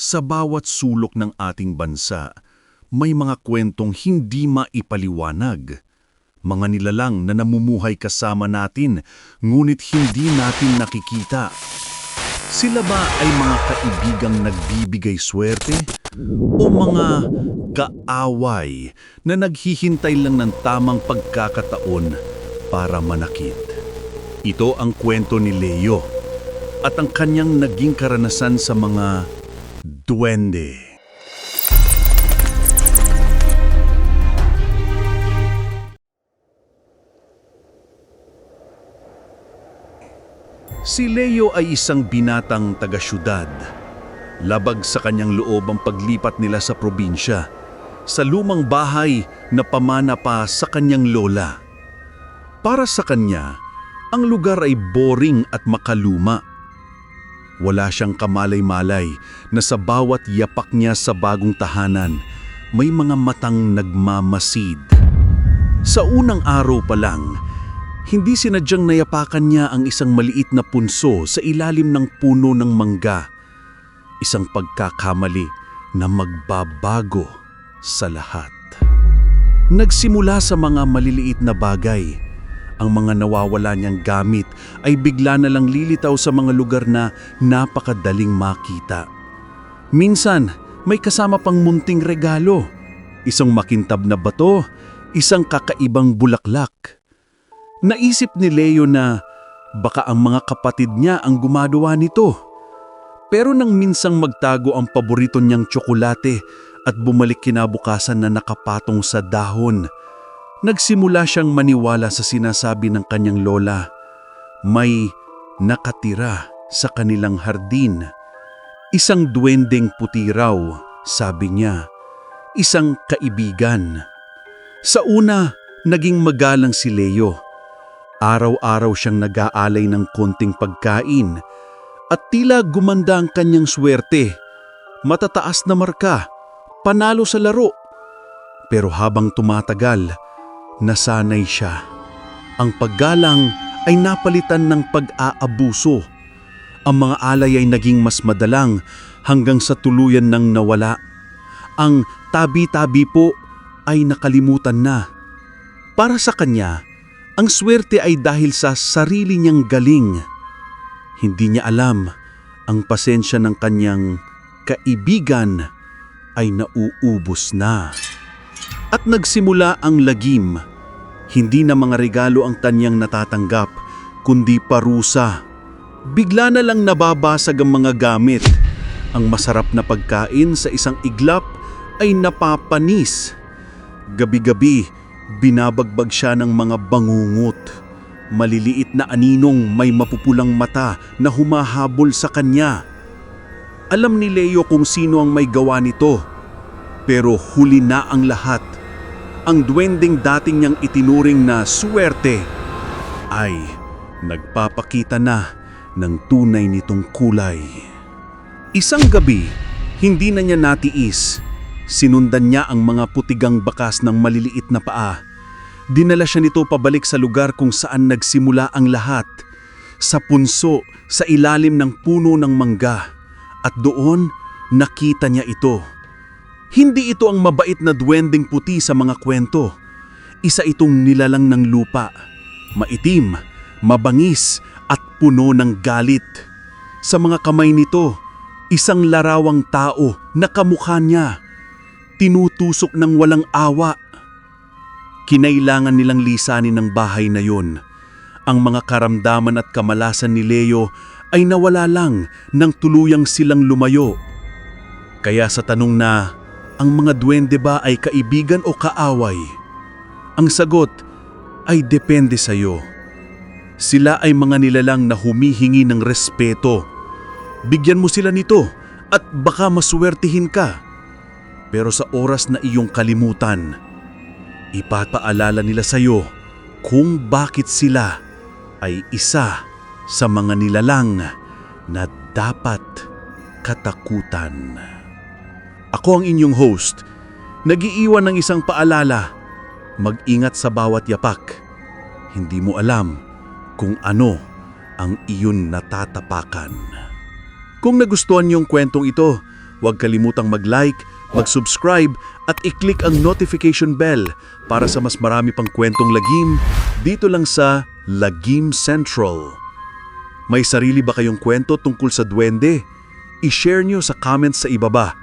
Sa bawat sulok ng ating bansa, may mga kwentong hindi maipaliwanag. Mga nilalang na namumuhay kasama natin, ngunit hindi natin nakikita. Sila ba ay mga kaibigang nagbibigay swerte? O mga kaaway na naghihintay lang ng tamang pagkakataon para manakit? Ito ang kwento ni Leo at ang kanyang naging karanasan sa mga duwende. Si Leo ay isang binatang taga-syudad. Labag sa kanyang loob ang paglipat nila sa probinsya, sa lumang bahay na pamana pa sa kanyang lola. Para sa kanya, ang lugar ay boring at makaluma. Wala siyang kamalay-malay na sa bawat yapak niya sa bagong tahanan, may mga matang nagmamasid. Sa unang araw pa lang, hindi sinadyang nayapakan niya ang isang maliit na punso sa ilalim ng puno ng mangga. Isang pagkakamali na magbabago sa lahat. Nagsimula sa mga maliliit na bagay. Ang mga nawawala niyang gamit ay bigla na lang lilitaw sa mga lugar na napakadaling makita. Minsan, may kasama pang munting regalo. Isang makintab na bato, isang kakaibang bulaklak. Naisip ni Leo na baka ang mga kapatid niya ang gumagawa nito. Pero nang minsang magtago ang paborito niyang tsokolate at bumalik kinabukasan na nakapatong sa dahon, nagsimula siyang maniwala sa sinasabi ng kanyang lola. May nakatira sa kanilang hardin. Isang duwendeng puti raw, sabi niya. Isang kaibigan. Sa una, naging magalang si Leo. Araw-araw siyang nag-aalay ng konting pagkain at tila gumanda ang kanyang swerte. Matataas na marka, panalo sa laro. Pero habang tumatagal, nasanay siya. Ang paggalang ay napalitan ng pag-aabuso. Ang mga alay ay naging mas madalang hanggang sa tuluyan ng nawala. Ang tabi-tabi po ay nakalimutan na. Para sa kanya, ang swerte ay dahil sa sarili niyang galing. Hindi niya alam ang pasensya ng kanyang kaibigan ay nauubos na. At nagsimula ang lagim. Hindi na mga regalo ang tanyang natatanggap, kundi parusa. Bigla na lang nababasag ang mga gamit. Ang masarap na pagkain sa isang iglap ay napapanis. Gabi-gabi, binabagbag siya ng mga bangungot. Maliliit na aninong may mapupulang mata na humahabol sa kanya. Alam ni Leo kung sino ang may gawa nito. Pero huli na ang lahat. Ang duwending dating niyang itinuring na swerte ay nagpapakita na ng tunay nitong kulay. Isang gabi, hindi na niya natiis. Sinundan niya ang mga putigang bakas ng maliliit na paa. Dinala siya nito pabalik sa lugar kung saan nagsimula ang lahat. Sa punso, sa ilalim ng puno ng mangga. At doon, nakita niya ito. Hindi ito ang mabait na duwending puti sa mga kwento. Isa itong nilalang ng lupa. Maitim, mabangis at puno ng galit. Sa mga kamay nito, isang larawang tao na kamukha niya. Tinutusok ng walang awa. Kinailangan nilang lisanin ng bahay na yon. Ang mga karamdaman at kamalasan ni Leo ay nawala lang nang tuluyang silang lumayo. Kaya sa tanong na, ang mga duwende ba ay kaibigan o kaaway? Ang sagot ay depende sa iyo. Sila ay mga nilalang na humihingi ng respeto. Bigyan mo sila nito at baka maswertihin ka. Pero sa oras na iyong kalimutan, ipapaalala nila sa iyo kung bakit sila ay isa sa mga nilalang na dapat katakutan. Ako ang inyong host, nagiiwan ng isang paalala. Mag-ingat sa bawat yapak. Hindi mo alam kung ano ang iyon natatapakan. Kung nagustuhan niyong kwentong ito, Huwag kalimutang mag-like, mag-subscribe at i-click ang notification bell para sa mas marami pang kwentong lagim dito lang sa Lagim Central. May sarili ba kayong kwento tungkol sa duwende? I-share nyo sa comments sa ibaba.